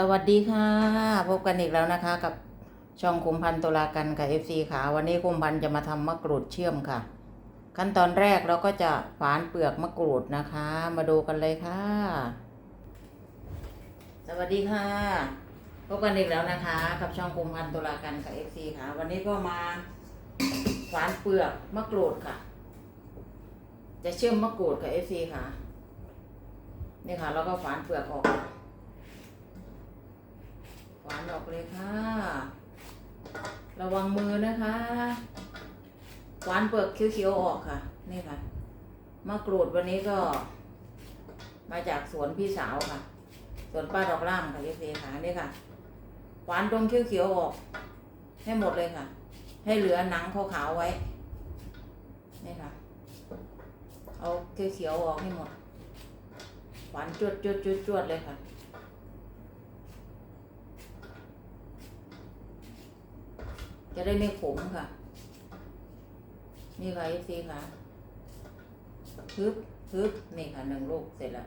สวัสดีค่ะ พบกันอีกแล้วนะคะ กับช่องคุมพันตุลากันกับ FC ขาวันนี้คุมพันจะมาทำมะกรูดเชื่อมค่ะ ขั้นตอนแรกเราก็จะฝานเปลือกมะกรูดนะคะ มาดูกันเลยค่ะ สวัสดีค่ะ พบกันอีกแล้วนะคะ กับช่องคุมพันตุลากันกับ FC ค่ะ วันนี้ก็มาฝานเปลือกมะกรูดค่ะ จะเชื่อมมะกรูดกับ FC ค่ะนี่ค่ะแล้วก็ฝานเปลือกออก หวานออกเลยค่ะ ระวังมือนะคะ หวานเปลือกเขียวๆออกค่ะ นี่ค่ะ มะกรูดวันนี้ก็ มาจากสวนพี่สาวค่ะ สวนป้าดอกล่ามค่ะเยเฟค่ะนี่ค่ะ หวานตรงเขียวๆออก ให้หมดเลยค่ะ ให้เหลือหนังขาวๆไว้ นี่ค่ะ เอาเขียวๆออกให้หมด หวานจวดจวดจวดจวดเลยค่ะ จะได้ไม่ขมค่ะ นี่ค่ะเอฟซีค่ะฮึบฮึบนี่ค่ะหนึ่งลูกเสร็จแล้ว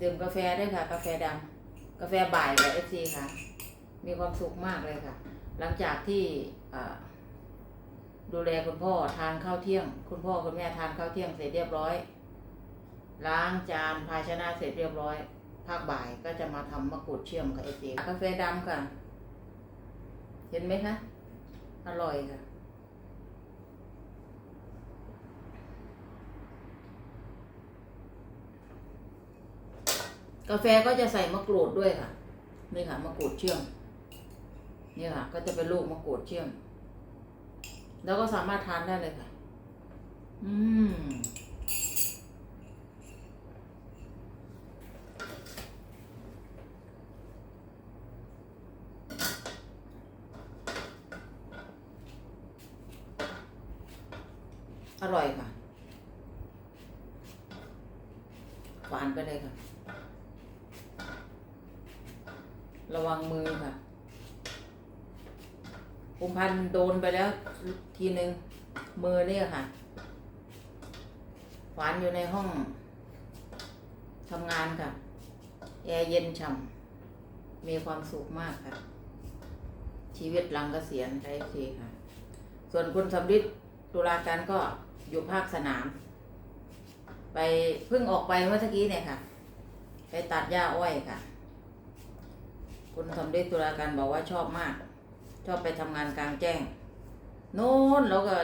ดื่มกาแฟได้วยค่ะ กาแฟดำกาแฟบ่ายกับเอฟซีค่ะ มีความสุขมากเลยค่ะ หลังจากที่ดูแลคุณพ่อทานข้าวเที่ยง คุณพ่อคุณแม่ทานข้าวเที่ยงเสร็จเรียบร้อย ล้างจานภาชนะเสร็จเรียบร้อย ภาคบ่ายก็จะมาทำมะกรูดเชื่อมกับเอฟซีกาแฟดำค่ะ เห็นไหมคะ อร่อยค่ะ กาแฟก็จะใส่มะกรูดด้วยค่ะ นี่ค่ะมะกรูดเชื่อม นี่ค่ะ ก็จะเป็นลูกมะกรูดเชื่อม แล้วก็สามารถทานได้เลยค่ะ อืม อร่อยค่ะ หวานไปเลยค่ะ ระวังมือค่ะภูมิพันธุ์โดนไปแล้ว ทีหนึ่งมือเนี่ยค่ะหวานอยู่ในห้องทำงานค่ะ แอร์เย็นฉ่ำมีความสุขมากค่ะ ชีวิตหลังเกษียณไทยซีค่ะ ส่วนคุณสำริดตุลาการก็อยู่ภาคสนาม ไปเพิ่งออกไปเมื่อกี้เนี่ยค่ะ ไปตัดหญ้าอ้อยค่ะ คุณสำริดตุลาการบอกว่าชอบมาก ชอบไปทำงานกลางแจ้ง โน้นแล้วก็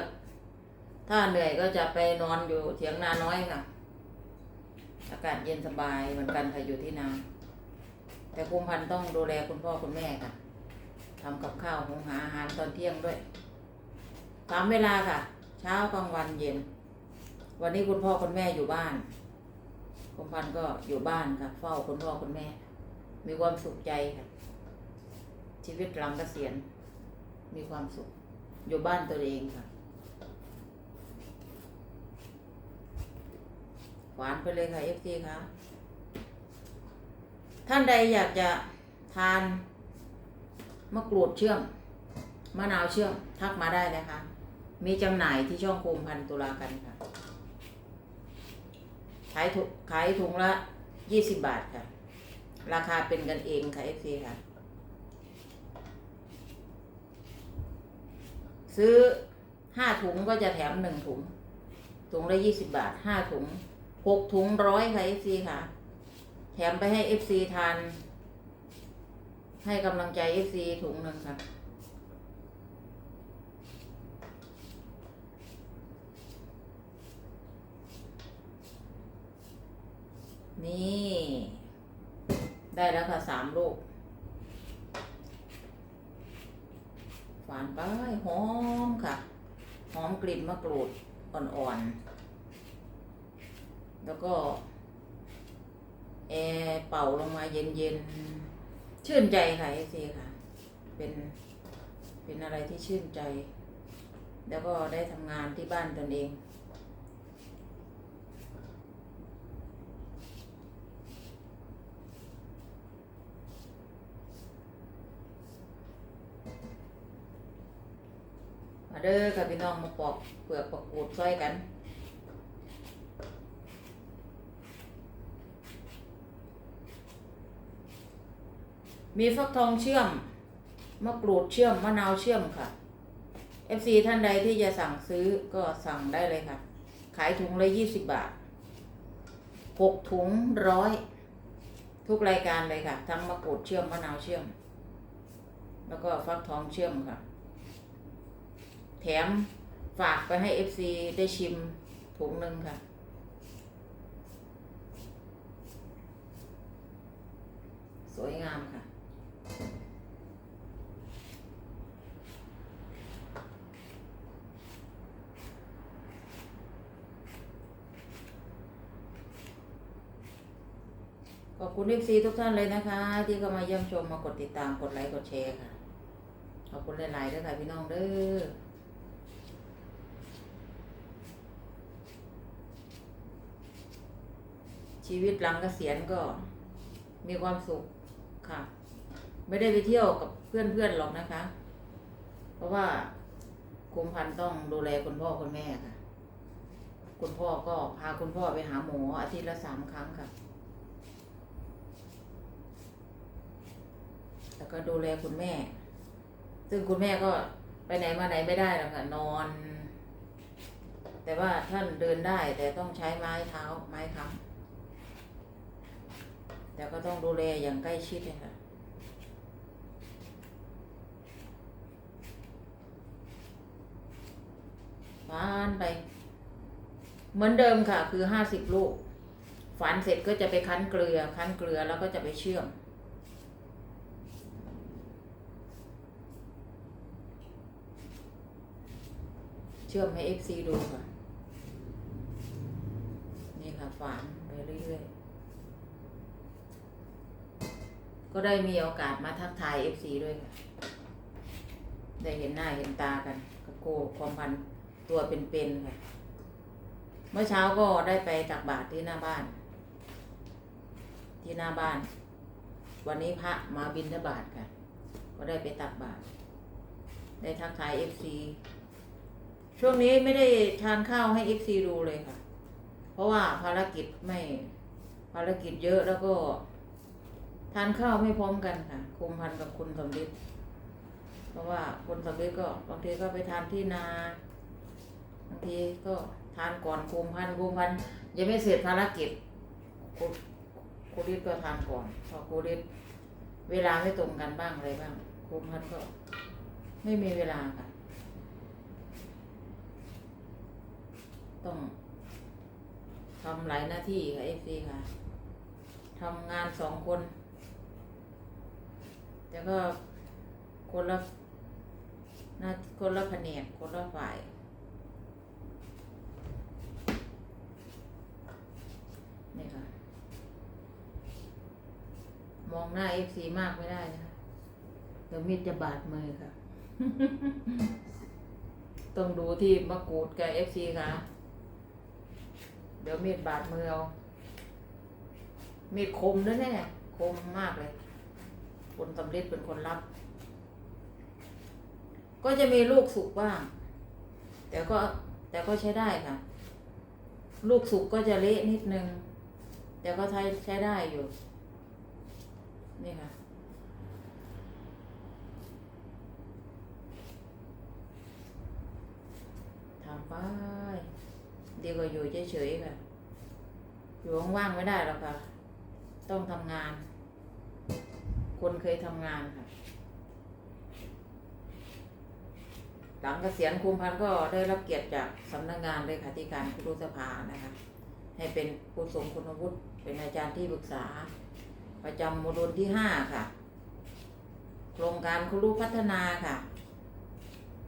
ถ้าเหนื่อยก็จะไปนอนอยู่เถียงนาน้อยค่ะ อากาศเย็นสบายเหมือนกันค่ะอยู่ที่นาแต่คุมพันต้องดูแลคุณพ่อคุณแม่ค่ะทำกับข้าวหุงหาอาหารตอนเที่ยงด้วยตามเวลาค่ะ เช้ากลางวันเย็น วันนี้คุณพ่อคุณแม่อยู่บ้านคุณพันก็อยู่บ้านค่ะ เฝ้าคุณพ่อคุณแม่ มีความสุขใจค่ะ ชีวิตหลังเกษียณมีความสุข อยู่บ้านตัวเองค่ะหวานไปเลยค่ะเอฟซีค่ะ ท่านใดอยากจะทานมะกรูดเชื่อมมะนาวเชื่อมทักมาได้นะคะ มีจำหน่ายที่ช่องโคมพันตุลากันค่ะ ขายถุงขายถุงละยี่สิบบาทค่ะ ราคาเป็นกันเองค่ะเอฟซีค่ะ ซื้อห้าถุงก็จะแถมหนึ่งถุง ถุงละยี่สิบบาทห้าถุงหกถุงร้อยค่ะเอฟซีค่ะ แถมไปให้เอฟซีทาน ให้กำลังใจเอฟซีถุงหนึ่งค่ะนี่ ได้แล้วค่ะสามลูก ฝานไปหอมค่ะ หอมกลิ่นมะกรูดอ่อนๆ แล้วก็แอร์เป่าลงมาเย็นๆ ชื่นใจค่ะเอซีค่ะ เป็น เป็นอะไรที่ชื่นใจ แล้วก็ได้ทำงานที่บ้านตนเอง มาเด้อค่ะพี่น้องมาปอกเปลือกปอกกูดซอยกันมีฟักทองเชื่อม มะกรูดเชื่อม มะนาวเชื่อมค่ะ FC ท่านใดที่จะสั่งซื้อก็สั่งได้เลยค่ะ ขายถุงละยี่สิบบาทหกถุงร้อยทุกรายการเลยค่ะ ทั้งมะกรูดเชื่อม มะนาวเชื่อม แล้วก็ฟักทองเชื่อมค่ะ แถมฝากไปให้ FC ได้ชิมถุงหนึ่งค่ะ สวยงามค่ะ ขอบคุณเอฟซีทุกท่านเลยนะคะ ที่เข้ามาเยี่ยมชมมากดติดตามกดไลค์ กดแชร์ค่ะ ขอบคุณหลายๆด้วยค่ะพี่น้องเด้อ ชีวิตหลังเกษียณก็มีความสุขค่ะ ไม่ได้ไปเที่ยวกับเพื่อนๆหรอกนะคะ เพราะว่าคุมพันต้องดูแลคุณพ่อคุณแม่ค่ะ คุณพ่อก็พาคุณพ่อไปหาหมออาทิตย์ละสามครั้งค่ะ แล้วก็ดูแลคุณแม่ ซึ่งคุณแม่ก็ไปไหนมาไหนไม่ได้หรอกค่ะ นอน แต่ว่าท่านเดินได้แต่ต้องใช้ไม้เท้าไม้ค้ำ แต่ก็ต้องดูแลอย่างใกล้ชิดเลยค่ะฝานไป เหมือนเดิมค่ะ คือห้าสิบลูกฝานเสร็จก็จะไปคั้นเกลือ คั้นเกลือแล้วก็จะไปเชื่อมเชื่อมให้ FC ดูค่ะ นี่ค่ะฝานไปเรื่อยๆ ก็ได้มีโอกาสมาทักทาย FC ด้วยค่ะได้เห็นหน้าเห็นตากันกับโกความพันตัวเป็นๆค่ะ เมื่อเช้าก็ได้ไปตักบาตรที่หน้าบ้าน ที่หน้าบ้าน วันนี้พระมาบินทบาทค่ะ ก็ได้ไปตักบาตรได้ทักทาย FC ช่วงนี้ไม่ได้ทานข้าวให้ FC ดูเลยค่ะ เพราะว่าภารกิจไม่ภารกิจเยอะแล้วก็ ทานข้าวไม่พร้อมกันค่ะคุมพันกับคุณสำลิดเพราะว่าคุณสำลิดก็บางทีก็ไปทานที่นาบางทีก็ทานก่อนคุมพันคุมพันยังไม่เสร็จภารกิจคุณครูฤทธิ์ก็ทานก่อนพอครูฤทธิ์เวลาไม่ตรงกันบ้างอะไรบ้างคุมพันก็ไม่มีเวลาค่ะ ต้องทำหลายหน้าที่ค่ะเอฟซีค่ะทำงานสองคน แต่ก็คนละหน้าคนละแผนกคนละฝ่าย นี่ค่ะ มองหน้าเอฟซีมากไม่ได้นะคะเดี๋ยวมีดจะบาดมือค่ะ ต้องดูที่มะกรูดกับเอฟซีค่ะ เดี๋ยวมีดบาดมือเอามีดคมด้วยเนี่ยคมมากเลย คนสำเร็จเป็นคนรับ ก็จะมีลูกสุกบ้าง แต่ก็แต่ก็ใช้ได้ค่ะ ลูกสุกก็จะเละนิดนึง แต่ก็ใช้ใช้ได้อยู่ นี่ค่ะ ทำไปดีกว่าอยู่เฉยๆค่ะ อยู่ว่างๆไม่ได้หรอกค่ะ ต้องทำงาน คนเคยทำงานค่ะ หลังเกษียณคุมพันธ์ก็ได้รับเกียรติจากสำนักงานเลยค่ะที่การครูสภานะคะ ให้เป็นผู้ทรงคุณวุฒิเป็นอาจารย์ที่ปรึกษา ประจำโมดูลที่ห้าค่ะ โครงการครูพัฒนาค่ะ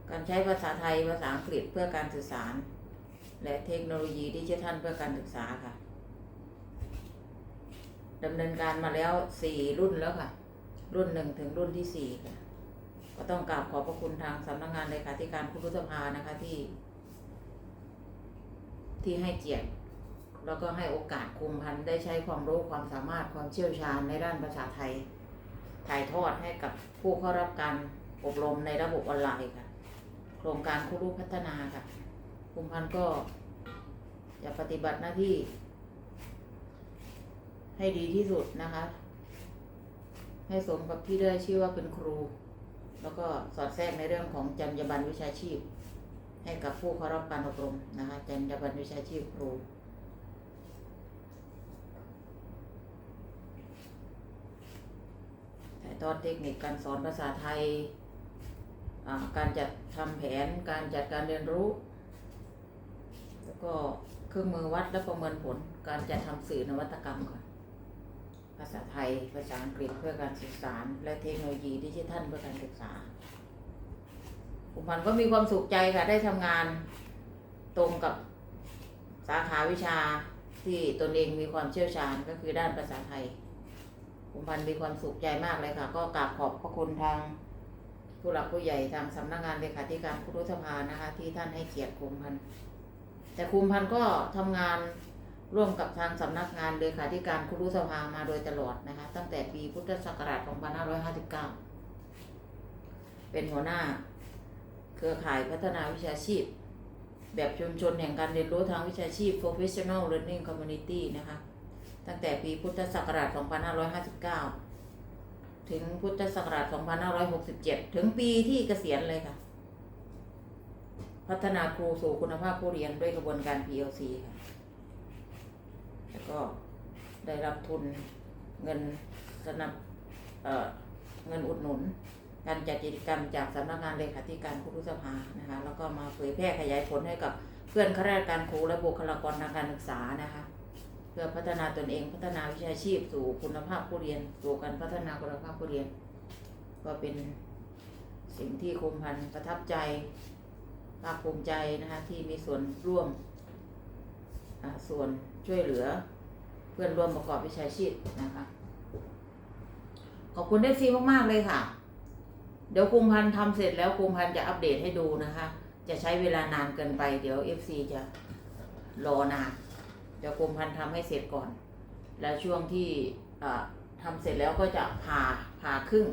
การใช้ภาษาไทยภาษาอังกฤษเพื่อการสื่อสาร และเทคโนโลยีดิจิทัลเพื่อการศึกษาค่ะดำเนินการมาแล้วสี่รุ่นแล้วค่ะ รุ่นหนึ่งถึงรุ่นที่สี่ค่ะก็ต้องกราบขอบพระคุณทางสำนักงานเลขาธิการครูสภานะคะที่ ที่ให้เกียรติแล้วก็ให้โอกาสคุมพันธ์ได้ใช้ความรู้ความสามารถความเชี่ยวชาญในด้านภาษาไทย ถ่ายทอดให้กับผู้เข้ารับการอบรมในระบบออนไลน์ค่ะ โครงการครูพัฒนาค่ะ คุมพันธ์ก็จะปฏิบัติหน้าที่ ให้ดีที่สุดนะคะ ให้สมกับที่ได้ชื่อว่าเป็นครู แล้วก็สอดแทรกในเรื่องของจรรยาบรรณวิชาชีพ ให้กับผู้เข้ารับการอบรมนะคะจรรยาบรรณวิชาชีพครูถ่ายทอดเทคนิคการสอนภาษาไทย การจัดทำแผนการจัดการเรียนรู้ แล้วก็เครื่องมือวัดและประเมินผลการจัดทำสื่อนวัตกรรมค่ะ ษาไทย ภาษาอังกฤษเพื่อการสื่อสาร และเทคโนโลยีดิจิทัลเพื่อการศึกษาผมพันธ์ก็มีความสุขใจค่ะ ได้ทำงานตรงกับสาขาวิชาที่ตนเองมีความเชี่ยวชาญก็คือด้านภาษาไทยผมพันธ์มีความสุขใจมากเลยค่ะ ก็กราบขอบพระคุณทางผู้หลักผู้ใหญ่ทางสำนักงานเลขาธิการคุรุสภานะคะ ที่ท่านให้เกียรติคุมพันธ์แต่คุมพันธ์ก็ทำงาน ร่วมกับทางสำนักงานเลขาธิการครุสภามาโดยตลอดนะคะ ตั้งแต่ปีพุทธศักราช 2559 เป็นหัวหน้า เครือข่ายพัฒนาวิชาชีพ แบบชุมชนแห่งการเรียนรู้ทางวิชาชีพ professional learning community นะคะ ตั้งแต่ปีพุทธศักราช 2559 ถึงพุทธศักราช 2567 ถึงปีที่เกษียณเลยค่ะ พัฒนาครูสู่คุณภาพผู้เรียนด้วยกระบวนการ PLC ค่ะ แล้วก็ได้รับทุนเงินสนับเอ่อเงินอุดหนุน การจัดกิจกรรมจากสำนักงานเลขาธิการครูสภานะคะแล้วก็มาเผยแพร่ขยายผลให้กับเพื่อนข้าราชการครูและบุคลากรทางการศึกษานะคะเพื่อพัฒนาตนเองพัฒนาวิชาชีพสู่คุณภาพผู้เรียนสู่การพัฒนาคุณภาพผู้เรียน ก็เป็นสิ่งที่คุมพันธ์ประทับใจภาคภูมิใจนะคะที่มีส่วนร่วม ส่วนช่วยเหลือเพื่อนร่วมประกอบวิชาชีพนะคะ ขอบคุณได้ซีมาก ๆ เลยค่ะ เดี๋ยวคุมพันทำเสร็จแล้วคุมพันจะอัปเดตให้ดูนะคะ จะใช้เวลานานเกินไป เดี๋ยว FC จะรอนานเดี๋ยวกรมพันทำให้เสร็จก่อน แล้วช่วงที่อ่าทำเสร็จแล้วก็จะผ่าผ่าครึ่ง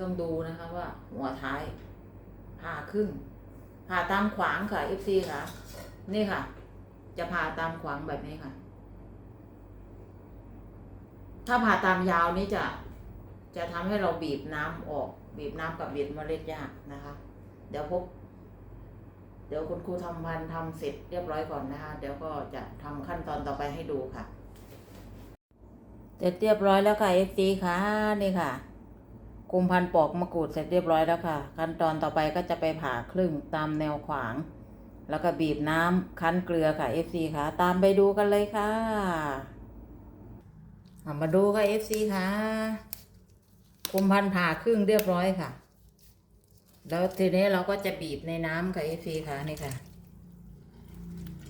ต้องดูนะคะว่าหัวท้ายผ่าครึ่งผ่าตามขวางค่ะ FC ค่ะ นี่ค่ะ จะผ่าตามขวางแบบนี้ค่ะ ถ้าผ่าตามยาวนี่จะ จะทำให้เราบีบน้ำออก บีบน้ำกับบีบเมล็ดยากนะคะ เดี๋ยวพบ เดี๋ยวคุณครูทำพันธ์ทำเสร็จเรียบร้อยก่อนนะคะ เดี๋ยวก็จะทำขั้นตอนต่อไปให้ดูค่ะ เสร็จเรียบร้อยแล้วค่ะ FT ค่ะนี่ค่ะคุมพันธุ์ปอกมะกรูดเสร็จเรียบร้อยแล้วค่ะ ขั้นตอนต่อไปก็จะไปผ่าครึ่งตามแนวขวาง แล้วก็บีบน้ำคั้นเกลือค่ะ FC ค่ะ ตามไปดูกันเลยค่ะมาดูค่ะ FC ค่ะคุมพันผ่าครึ่งเรียบร้อยค่ะ แล้วทีนี้เราก็จะบีบในน้ำค่ะ FC ค่ะนี่ค่ะ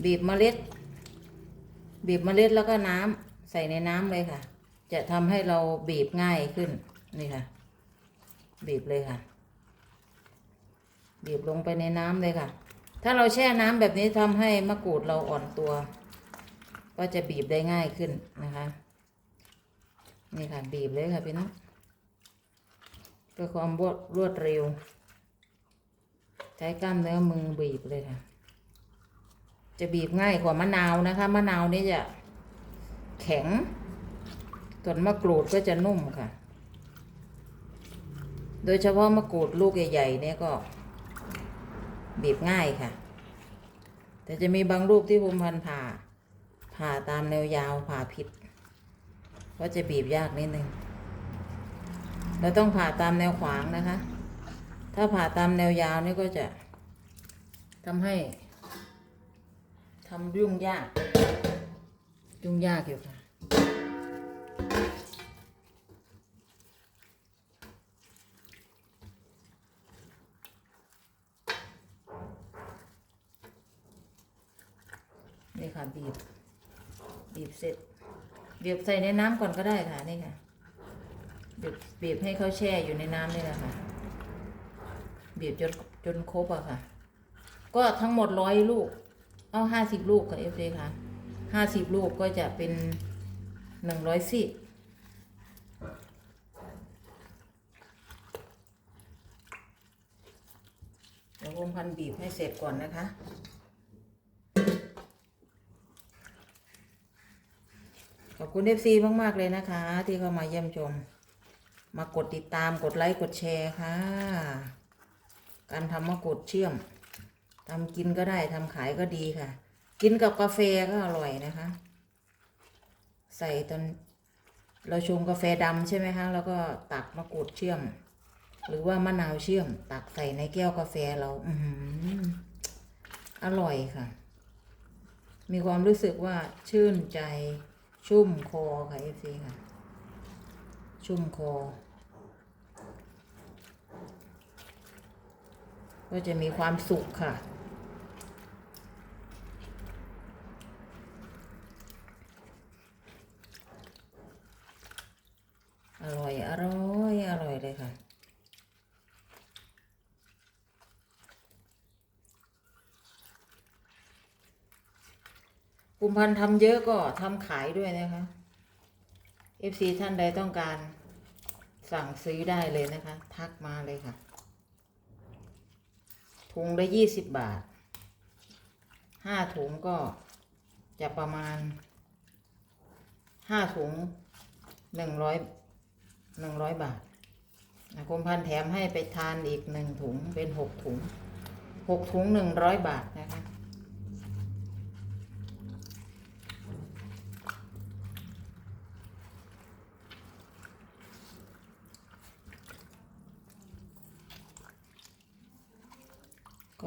บีบเมล็ด บีบเมล็ดแล้วก็น้ำใส่ในน้ำเลยค่ะ จะทำให้เราบีบง่ายขึ้นนี่ค่ะ บีบเลยค่ะ บีบลงไปในน้ำเลยค่ะ ถ้าเราแช่น้ำแบบนี้ทำให้มะกรูดเราอ่อนตัว ก็จะบีบได้ง่ายขึ้นนะคะ นี่ค่ะบีบเลยค่ะพี่น้องเพื่อความรวดรวดเร็ว ใช้กล้ามเนื้อมือบีบเลยค่ะ จะบีบง่ายกว่ามะนาวนะคะ มะนาวนี่จะแข็งส่วนมะกรูดก็จะนุ่มค่ะ โดยเฉพาะมะกรูดลูกใหญ่ๆเนี่ยก็ บีบง่ายค่ะ แต่จะมีบางลูกที่ภูมิพันธ์ผ่า ผ่าตามแนวยาวผ่าผิด ก็จะบีบยากนิดนึง เราต้องผ่าตามแนวขวางนะคะ ถ้าผ่าตามแนวยาวนี่ก็จะทำให้ทำยุ่งยาก ยุ่งยากอยู่ค่ะ นี่ค่ะบีบ บีบเสร็จ บีบใส่ในน้ำก่อนก็ได้ค่ะนี่ค่ะบีบบีบให้เขาแช่อยู่ในน้ำนี่แหละค่ะบีบจนจนครบอะค่ะ ก็ทั้งหมดร้อยลูก เอาห้าสิบลูกค่ะเอฟซีค่ะห้าสิบลูกก็จะเป็นหนึ่งร้อยสิบเดี๋ยวพันบีบให้เสร็จก่อนนะคะ ขอบคุณเอฟซีมาก ๆ เลยนะคะ ที่เข้ามาเยี่ยมชม มากดติดตามกดไลค์ กดแชร์ค่ะ การทำมะกรูดเชื่อมทำกินก็ได้ทำขายก็ดีค่ะ กินกับกาแฟก็อร่อยนะคะ ใส่ตอนเราชงกาแฟดำใช่ไหมคะ แล้วก็ตักมะกรูดเชื่อม หรือว่ามะนาวเชื่อม ตักใส่ในแก้วกาแฟเรา อือหืออร่อยค่ะ มีความรู้สึกว่าชื่นใจ ชุ่มคอค่ะเอฟซีค่ะ ชุ่มคอ ก็จะมีความสุขค่ะ อร่อย อร่อย อร่อยเลยค่ะ กุมพันธ์ทำเยอะก็ทำขายด้วยนะคะ FC ท่านใดต้องการสั่งซื้อได้เลยนะคะ ทักมาเลยค่ะ ถุงละยี่สิบบาทห้าถุงก็จะประมาณห้าถุงหนึ่งร้อยหนึ่งร้อยบาทกรมพันธ์แถมให้ไปทานอีกหนึ่งถุงเป็นหกถุงหกถุงหนึ่งร้อยบาทนะคะ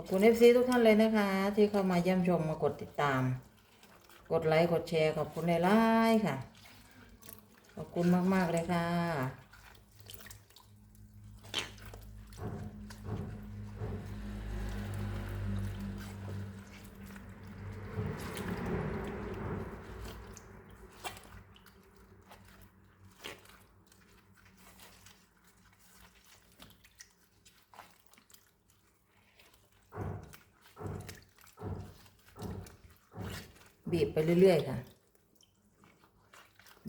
ขอบคุณ FC ทุกท่านเลยนะคะ ที่เข้ามาเยี่ยมชมมากดติดตาม กดไลค์กดแชร์ขอบคุณในไลค์ค่ะ ขอบคุณมาก ๆ เลยค่ะ บไปเรื่อย ๆ ค่ะ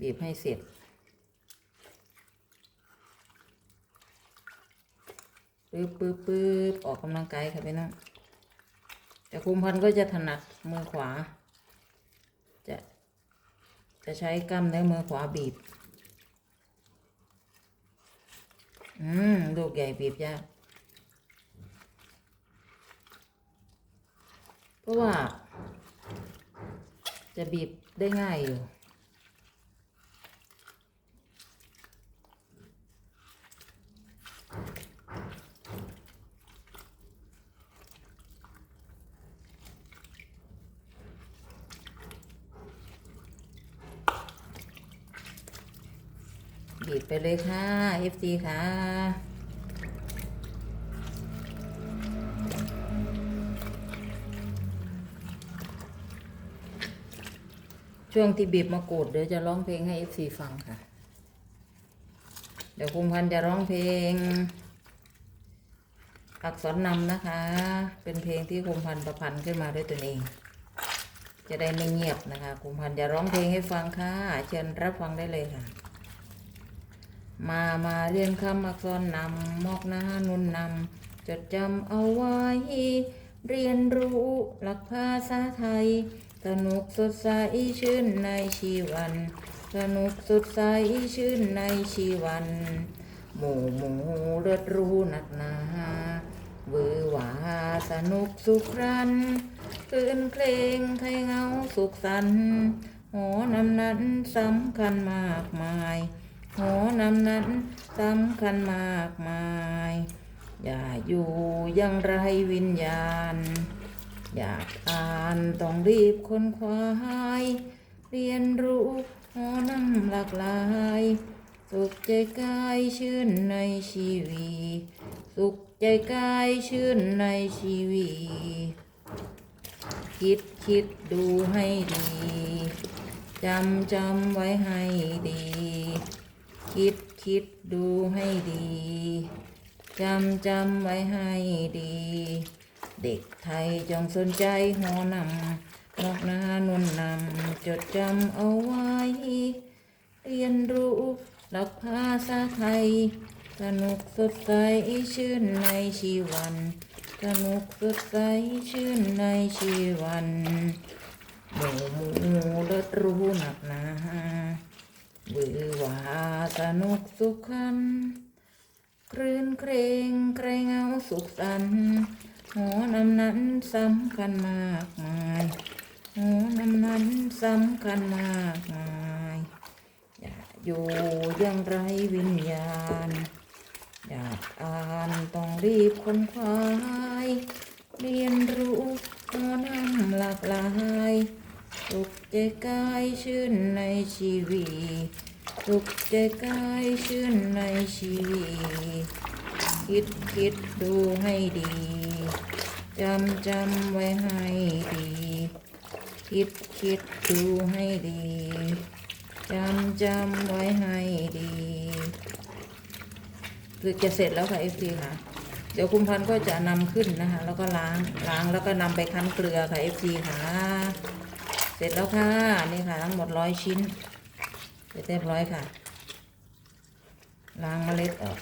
บีบให้เสร็จ ปึ๊บปึ๊บปึ๊บออกกำลังกายค่ะพี่น้อง แต่คุมพันก็จะถนัดมือขวา จะ จะใช้กล้ามเนื้อมือขวาบีบ อืม ลูกใหญ่บีบยาก เพราะว่า จะบีบได้ง่ายอยู่ บีบไปเลยค่ะ FT ค่ะ ช่วงที่บีบมะกรูดเดี๋ยวจะร้องเพลงให้ FC ฟังค่ะ เดี๋ยวคุมพันธ์จะร้องเพลง อักษรนำนะคะ เป็นเพลงที่คุมพันธ์ประพันธ์ขึ้นมาด้วยตนเอง จะได้ไม่เงียบนะคะคุมพันธ์จะร้องเพลงให้ฟังค่ะ เชิญรับฟังได้เลยค่ะ มามาเรียนคำอักษรนำมอกหน้านุนนำจดจำเอาไว้ เรียนรู้หลักภาษาไทย สนุกสดใสชื่นในชีวัน สนุกสดใสชื่นในชีวัน หมู่หมู่เลิศรู้หนักหนาเวอหวาสนุกสุขรันคืนเพลงไทยเงาสุขสันหอนำนั้นสำคัญมากมายหอนำนั้นสำคัญมากมาย อย่าอยู่ยังไรวิญญาณ อยากอ่านต้องรีบค้นคว้าเรียนรู้หอนำหลากหลาย สุขใจกายชื่นในชีวีสุขใจกายชื่นในชีวีคิดคิดดูให้ดีจำจำไว้ให้ดี คิดคิดดูให้ดีจำจำไว้ให้ดี เด็กไทยจงสนใจหอนำนอกนานุนนำจดจำเอาไว้ เรียนรู้หลักภาษาไทย สนุกสดใสชื่นในชีวัน สนุกสดใสชื่นในชีวันหมูหมูเลิศรู้หนักหนาเบือว่าสนุกสุขันครื่นเครงใครเงาสุขสันต์ หัวนำนั้นสำคัญมากมายหัวนำนั้นสำคัญมากมายอย่าอยู่ยังไรวิญญาณ อยากอ่านต้องรีบค้นคว้ายเรียนรู้หัวนำหลากหลายสุขใจกายชื่นในชีวิตสุขใจกายชื่นในชีวิต คิดคิดดูให้ดีจำจำไว้ให้ดี คิดคิดดูให้ดีจำจำไว้ให้ดีคือจะเสร็จแล้วค่ะเอฟซีค่ะ เดี๋ยวคุณพันก็จะนำขึ้นนะคะ แล้วก็ล้างล้างแล้วก็นำไปคั้นเกลือค่ะเอฟซีค่ะ เสร็จแล้วค่ะนี่ค่ะทั้งหมดร้อยชิ้นเสร็จเรียบร้อยค่ะ ล้างเมล็ดออก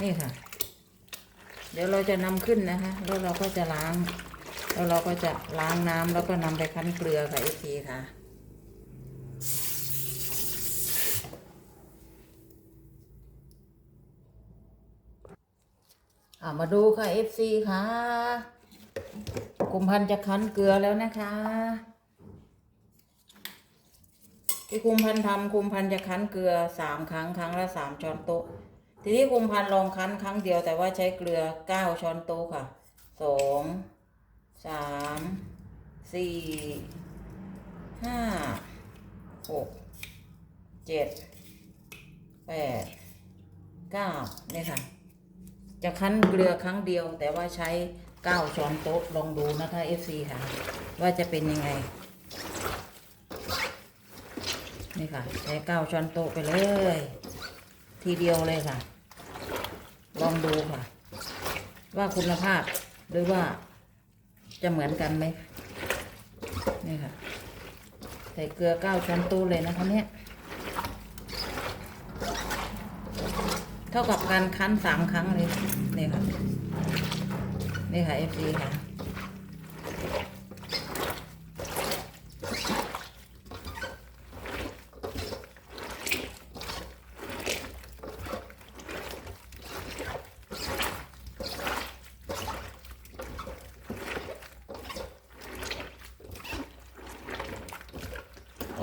นี่ค่ะ เดี๋ยวเราจะนำขึ้นนะคะ แล้วเราก็จะล้าง แล้วเราก็จะล้างน้ำแล้วก็นำไปคั้นเกลือค่ะเอฟซีค่ะ มาดูค่ะ FC ค่ะกุมพันจะคั้นเกลือแล้วนะคะที่คุมพันทำคุมพันจะคั้นเกลือสามครั้งครั้งละสามช้อนโต๊ะ ทีนี้คุมพันลองคั้นครั้งเดียวแต่ว่าใช้เกลือเก้าช้อนโต๊ะค่ะสองสามสี่ห้าหกเจ็ดแปดเก้าเนี่ยค่ะ จะคั้นเกลือครั้งเดียว แต่ว่าใช้เก้าช้อนโต๊ะลองดูนะคะ FC ค่ะ ว่าจะเป็นยังไงนี่ค่ะ ใช้เก้าช้อนโต๊ะไปเลย ทีเดียวเลยค่ะ ลองดูค่ะ ว่าคุณภาพหรือว่าจะเหมือนกันไหมนี่ค่ะ ใส่เกลือเก้าช้อนโต๊ะเลยนะคะเนี่ยเท่ากับการคั้นสามครั้งเลยนี่ค่ะ นี่ค่ะเอฟซีค่ะ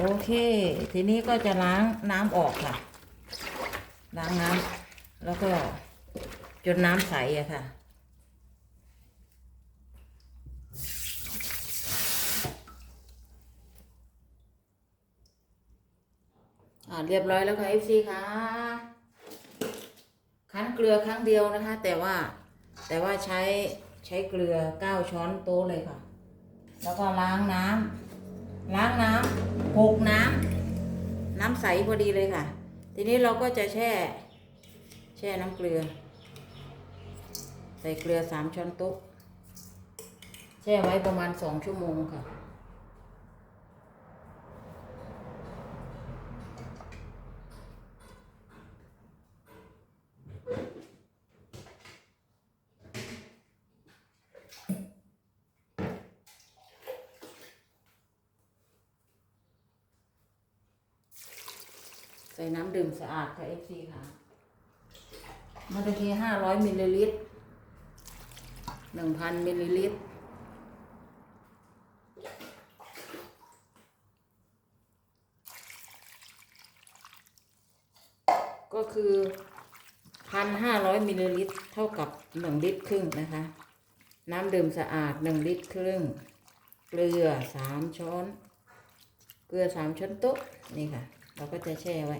โอเค ทีนี้ก็จะล้างน้ำออกค่ะ ล้างน้ำแล้วก็จนน้ำใสอะค่ะอ่าเรียบร้อยแล้วค่ะ FC ค่ะคั้นเกลือครั้งเดียวนะคะ แต่ว่าแต่ว่าใช้ใช้เกลือเก้าช้อนโต๊ะเลยค่ะ แล้วก็ล้างน้ำล้างน้ำหกน้ำ น้ำใสพอดีเลยค่ะ ทีนี้เราก็จะแช่ แช่น้ำเกลือ ใส่เกลือสามช้อนโต๊ะ แช่ไว้ประมาณสองชั่วโมงค่ะำดื่มสะอาดค่ะ FC ค่ะมาตะกี้ห้าร้อยมิลลิลิตรหนึ่งพันมิลลิลิตรก็คือพันห้าร้อยมิลลิลิตรเท่ากับหนึ่งลิตรครึ่งนะคะ น้ำดื่มสะอาดหนึ่งลิตรครึ่ง เกลือสามช้อน เกลือสามช้อนโต๊ะนี่ค่ะ เราก็จะแช่ไว้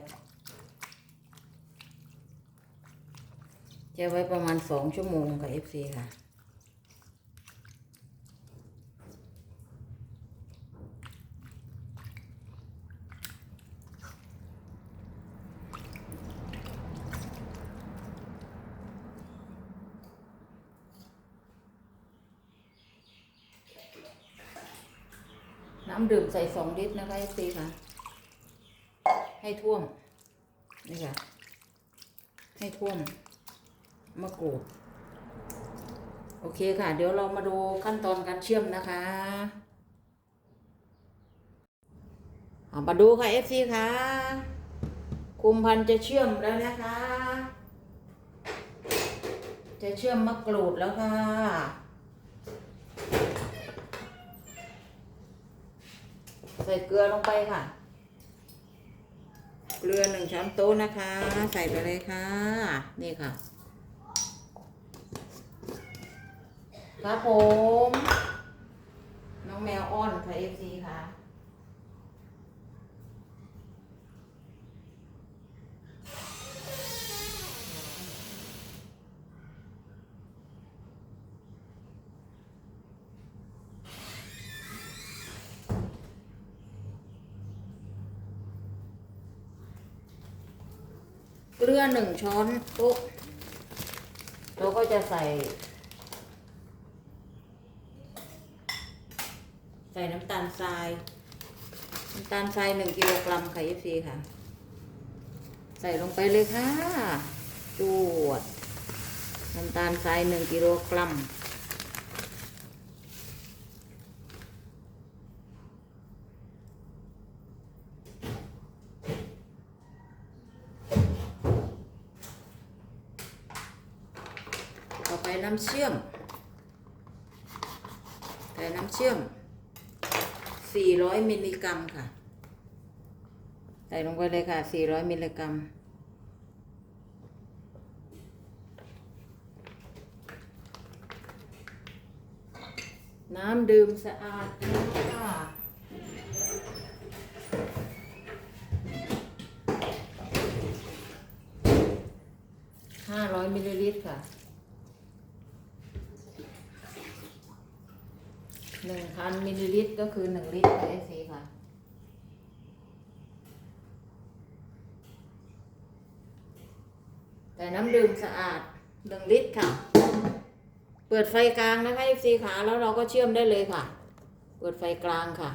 ช่ไว้ประมาณสองชั่วโมงค่ะ FC ค่ะ น้ำดื่มใส่สองลิตรนะคะ FC ค่ะ ให้ท่วม นี่ค่ะ ให้ท่วม มะกรูด โอเคค่ะ เดี๋ยวเรามาดูขั้นตอนการเชื่อมนะคะมาดูค่ะ FC ค่ะคุมพันจะเชื่อมแล้วนะคะ จะเชื่อมมะกรูดแล้วค่ะใส่เกลือลงไปค่ะ เกลือหนึ่งช้อนโต๊ะนะคะ ใส่ไปเลยค่ะ นี่ค่ะ ครับผม น้องแมวอ้อนค่ะเอฟซีค่ะเกลือหนึ่งช้อนโต๊ะเราก็จะใส่ ใส่น้ำตาลทรายน้ำตาลทรายหนึ่งกิโลกรัมค่ะยฟีค่ะ ใส่ลงไปเลยค่ะจวดน้ำตาลทรายหนึ่งกิโลกรัมต่อไปน้ำเชื่อมใส่น้ำเชื่อม 400 มิลลิกรัมค่ะ ใส่ลงไปเลยค่ะ 400 มิลลิกรัม น้ำดื่มสะอาดค่ะ500มิลลิลิตรค่ะ หนึ่งพันมิลลิลิตรก็คือหนึ่งลิตรค่ะเอซีค่ะ แต่น้ำดื่มสะอาดหนึ่งลิตรค่ะ เปิดไฟกลางนะคะเอซีค่ะ แล้วเราก็เชื่อมได้เลยค่ะ เปิดไฟกลางค่ะ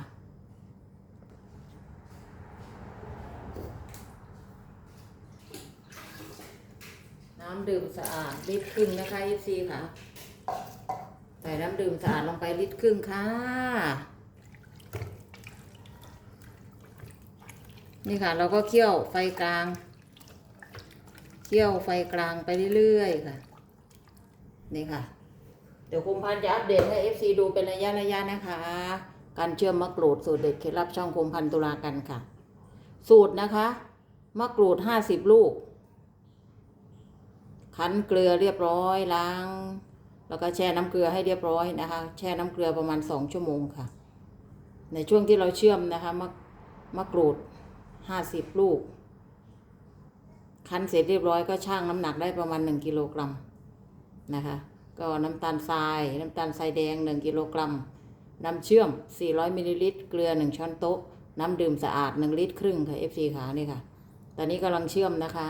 น้ำดื่มสะอาดลิตรครึ่งนะคะเอซีค่ะ ใส่น้ำดื่มสะอาดลงไปลิตรครึ่งค่ะ นี่ค่ะ เราก็เคี่ยวไฟกลาง เคี่ยวไฟกลางไปเรื่อยๆค่ะ นี่ค่ะ เดี๋ยวคุมพันจะอัปเดตให้ FC ดูเป็นระยะระยะนะคะ การเชื่อมมะกรูดสูตรเด็ดเคล็ดลับช่องคุมพันตุลากันค่ะ สูตรนะคะมะกรูด50ลูก คั้นเกลือเรียบร้อยล้าง แล้วก็แช่น้ำเกลือให้เรียบร้อยนะคะ แช่น้ำเกลือประมาณสองชั่วโมงค่ะ ในช่วงที่เราเชื่อมนะคะมะมะกรูดห้าสิบลูก คั้นเสร็จเรียบร้อยก็ช่างน้ำหนักได้ประมาณหนึ่งกิโลกรัมนะคะ ก็น้ำตาลทราย น้ำตาลทรายแดงหนึ่งกิโลกรัม น้ำเชื่อม 400มิลลิลิตร เกลือ 1 ช้อนโต๊ะ น้ำดื่มสะอาด 1 ลิตรครึ่งค่ะ FC ขานี่ค่ะ ตอนนี้กำลังเชื่อมนะคะ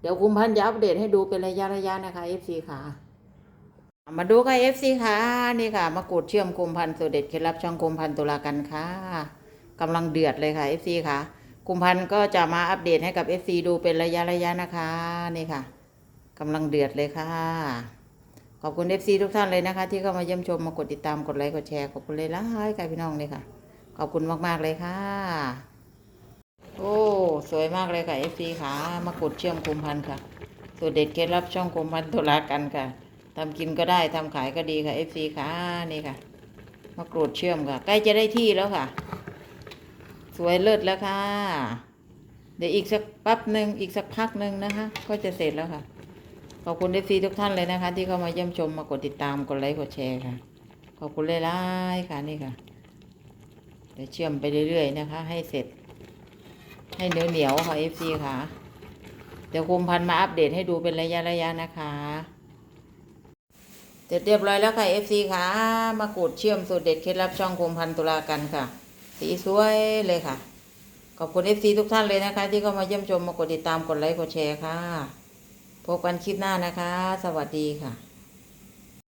เดี๋ยวคุมพันธุ์จะอัปเดตให้ดูเป็นระยะระยะนะคะ FC ขา มาดูค่ะ FC ค่ะนี่ค่ะมะกรูดเชื่อมคุมพันธุ์สูตรเด็ดเคล็ดลับช่องคุมพันธุ์ตุลากันค่ะกำลังเดือดเลยค่ะ FC ค่ะคุมพันธุ์ก็จะมาอัปเดตให้กับ FC ดูเป็นระยะระยะนะคะนี่ค่ะกำลังเดือดเลยค่ะ ขอบคุณ FC ทุกท่านเลยนะคะ ที่เข้ามาเยี่ยมชมมากดติดตามกดไลค์กดแชร์ขอบคุณเลยล่ะค่ะพี่น้องเลยค่ะ ขอบคุณมากๆเลยค่ะ โอ้สวยมากเลยค่ะ FC ค่ะมากดเชื่อมคุมพันธุ์ค่ะสูตรเด็ดเคล็ดลับช่องคุมพันธุ์ตุลากันค่ะ ทำกินก็ได้ทำขายก็ดีค่ะ FC ค่ะนี่ค่ะมากรูดเชื่อมค่ะ ใกล้จะได้ที่แล้วค่ะ สวยเลิศแล้วค่ะ เดี๋ยวอีกสักแป๊บหนึ่งอีกสักพักหนึ่งนะคะ ก็จะเสร็จแล้วค่ะ ขอบคุณเอฟซีทุกท่านเลยนะคะ ที่เข้ามาเยี่ยมชมมากดติดตามกดไลค์กดแชร์ค่ะ ขอบคุณเลยล่ๆค่ะนี่ค่ะเดี๋ยวเชื่อมไปเรื่อยๆนะคะ ให้เสร็จ ให้เหนียวเหนียวๆค่ะเอฟซีค่ะเดี๋ยวคุมพันมาอัปเดตให้ดูเป็นระยะระยะๆนะคะ เสร็จเรียบร้อยแล้วค่ะ FC ค่ะ มากรูดเชื่อมสูตรเด็ดเคล็ดลับช่องคมพันธุ์ตุลากันค่ะ สีสวยเลยค่ะ ขอบคุณ FC ทุกท่านเลยนะคะ ที่เข้ามาเยี่ยมชมมากดติดตามกดไลค์กดแชร์ค่ะ พบกันคลิปหน้านะคะ สวัสดีค่ะ